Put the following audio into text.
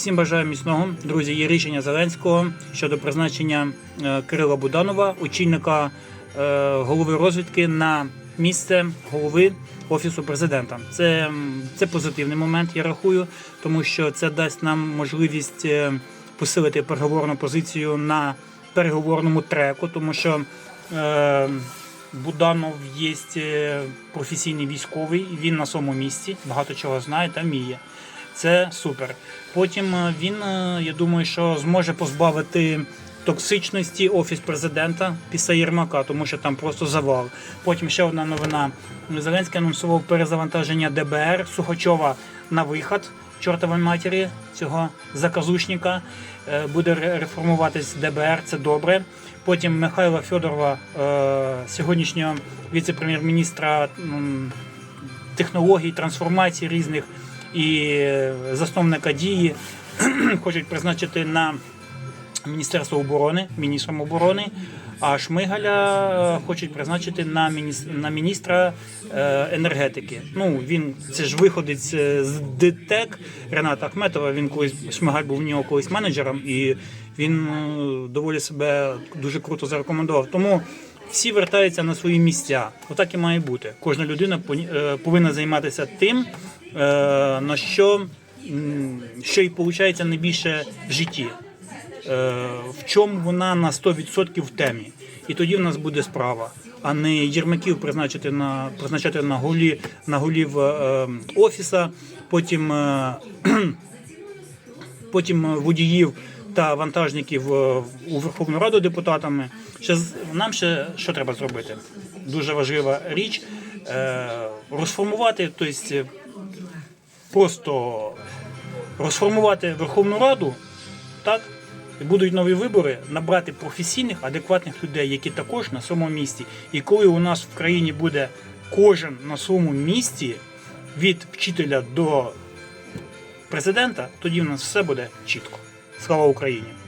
Всім бажаю міцного. Друзі, є рішення Зеленського щодо призначення е, Кирила Буданова, очільника е, голови розвідки на місце голови офісу президента. Це, це позитивний момент, я рахую, тому що це дасть нам можливість е, посилити переговорну позицію на переговорному треку, тому що Буданов є професійний військовий, він на своєму місці, багато чого знає та вміє. Це супер. Потім е, він, е, я думаю, що зможе позбавити токсичності офіс президента після Єрмака, тому що там просто завал. Потім ще одна новина. Зеленський анонсував перезавантаження ДБР Сухачова на вихід. Чортової матері цього заказушника Е, буде реформуватись ДБР, це добре. Потім Михайла Федорова, сьогоднішнього віце-прем'єр-міністра технологій, трансформацій різних і засновника дії хочуть призначити на Міністерство оборони, міністром оборони, а Шмигаля е, хочуть призначити на міністра, на міністра е, енергетики. Ну він це ж виходить е, з ДТЕК Рената Ахметова. Він колись Шмигаль був в нього колись менеджером, і він доволі себе дуже круто зарекомендував. Тому всі вертаються на свої місця. Отак і має бути. Кожна людина повинна займатися тим, на що, що і виходить найбільше в житті е, в чому вона на 100% в темі. І тоді в нас буде справа, а не Єрмаків призначити на призначати на голі на голів е, офіса, потім, е, потім водіїв та вантажників е, у Верховну Раду депутатами. Ще нам ще що треба зробити? Дуже важлива річ е, розформувати, тобто просто розформувати Верховну Раду, так? І будуть нові вибори, набрати професійних, адекватних людей, які також на своєму місці. І коли у нас в країні буде кожен на своєму місці, від вчителя до президента, тоді в нас все буде чітко. Слава Україні!